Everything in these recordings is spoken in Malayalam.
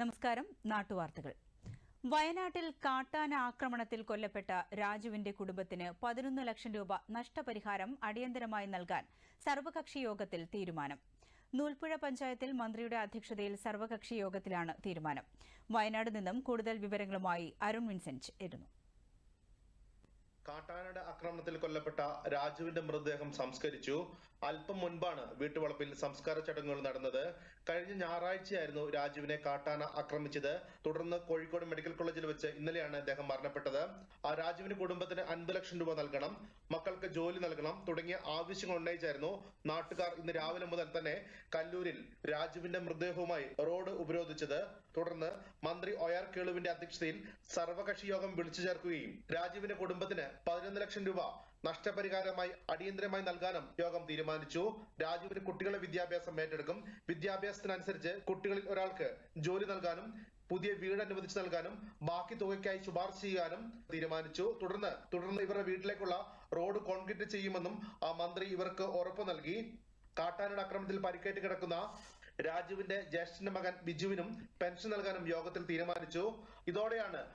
നമസ്കാരം നാട്ടുവാർത്തകൾ. വയനാട്ടിൽ കാട്ടാന ആക്രമണത്തിൽ കൊല്ലപ്പെട്ട രാജുവിന്റെ കുടുംബത്തിന് പതിനൊന്ന് ലക്ഷം രൂപ നഷ്ടപരിഹാരം അടിയന്തരമായി നൽകാൻ സർവകക്ഷി യോഗത്തിൽ തീരുമാനം. നൂൽപ്പുഴ പഞ്ചായത്തിൽ മന്ത്രിയുടെ അധ്യക്ഷതയിൽ സർവകക്ഷി യോഗത്തിലാണ് തീരുമാനം. വയനാട് നിന്നും കൂടുതൽ വിവരങ്ങളുമായി അരുൺ വിൻസെന്റ് ഇരുന്നു കാട്ടാനയുടെ ആക്രമണത്തിൽ കൊല്ലപ്പെട്ട രാജുവിന്റെ മൃതദേഹം സംസ്കരിച്ചു. അല്പം മുൻപാണ് വീട്ടുവളപ്പിൽ സംസ്കാര ചടങ്ങുകൾ നടന്നത്. കഴിഞ്ഞ ഞായറാഴ്ചയായിരുന്നു രാജുവിനെ കാട്ടാന ആക്രമിച്ചത്. തുടർന്ന് കോഴിക്കോട് മെഡിക്കൽ കോളേജിൽ വെച്ച് ഇന്നലെയാണ് അദ്ദേഹം മരണപ്പെട്ടത്. ആ രാജുവിന് കുടുംബത്തിന് അൻപത് ലക്ഷം രൂപ നൽകണം. മക്കൾക്ക് ജോലി നൽകണം തുടങ്ങിയ ആവശ്യങ്ങൾ ഉന്നയിച്ചായിരുന്നു നാട്ടുകാർ ഇന്ന് രാവിലെ മുതൽ തന്നെ കല്ലൂരിൽ രാജുവിന്റെ മൃതദേഹവുമായി റോഡ് ഉപരോധിച്ചത്. തുടർന്ന് മന്ത്രി ഒ ആർ കേളുവിന്റെ അധ്യക്ഷതയിൽ സർവകക്ഷി യോഗം വിളിച്ചു ചേർക്കുകയും രാജുവിന്റെ കുടുംബത്തിന് പതിനൊന്ന് ലക്ഷം രൂപ നഷ്ടപരിഹാരമായി അടിയന്തരമായി നൽകാനും യോഗം തീരുമാനിച്ചു. രാജുവിന് കുട്ടികളുടെ വിദ്യാഭ്യാസം ഏറ്റെടുക്കും. വിദ്യാഭ്യാസത്തിനനുസരിച്ച് കുട്ടികളിൽ ഒരാൾക്ക് ജോലി നൽകാനും പുതിയ വീട് അനുവദിച്ചു നൽകാനും ബാക്കി തുകയ്ക്കായി ശുപാർശ ചെയ്യാനും തീരുമാനിച്ചു. തുടർന്ന് തുടർന്ന് ഇവരുടെ വീട്ടിലേക്കുള്ള റോഡ് കോൺക്രീറ്റ് ചെയ്യുമെന്നും ആ മന്ത്രി ഇവർക്ക് ഉറപ്പ് നൽകി. കാട്ടാനയുടെ ആക്രമണത്തിൽ പരിക്കേറ്റ് കിടക്കുന്ന രാജുവിന്റെ ജ്യേഷ്ഠന്റെ മകൻ ബിജുവിനും പെൻഷൻ നൽകാനും യോഗത്തിൽ തീരുമാനിച്ചു. ഇതോടെയാണ്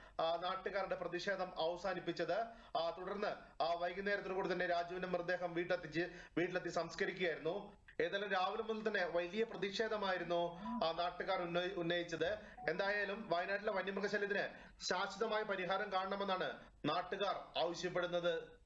നാട്ടുകാരുടെ പ്രതിഷേധം അവസാനിപ്പിച്ചത്. തുടർന്ന് കൂടി തന്നെ രാജുവിന്റെ മൃതദേഹം വീട്ടിലെത്തിച്ച് വീട്ടിലെത്തി സംസ്കരിക്കുകയായിരുന്നു. ഏതായാലും രാവിലെ മുതൽ തന്നെ വലിയ പ്രതിഷേധമായിരുന്നു ആ നാട്ടുകാർ ഉന്നയി- ഉന്നയിച്ചത്. എന്തായാലും വയനാട്ടിലെ വന്യമൃഗശല്യത്തിന് ശാശ്വതമായ പരിഹാരം കാണണമെന്നാണ് നാട്ടുകാർ ആവശ്യപ്പെടുന്നത്.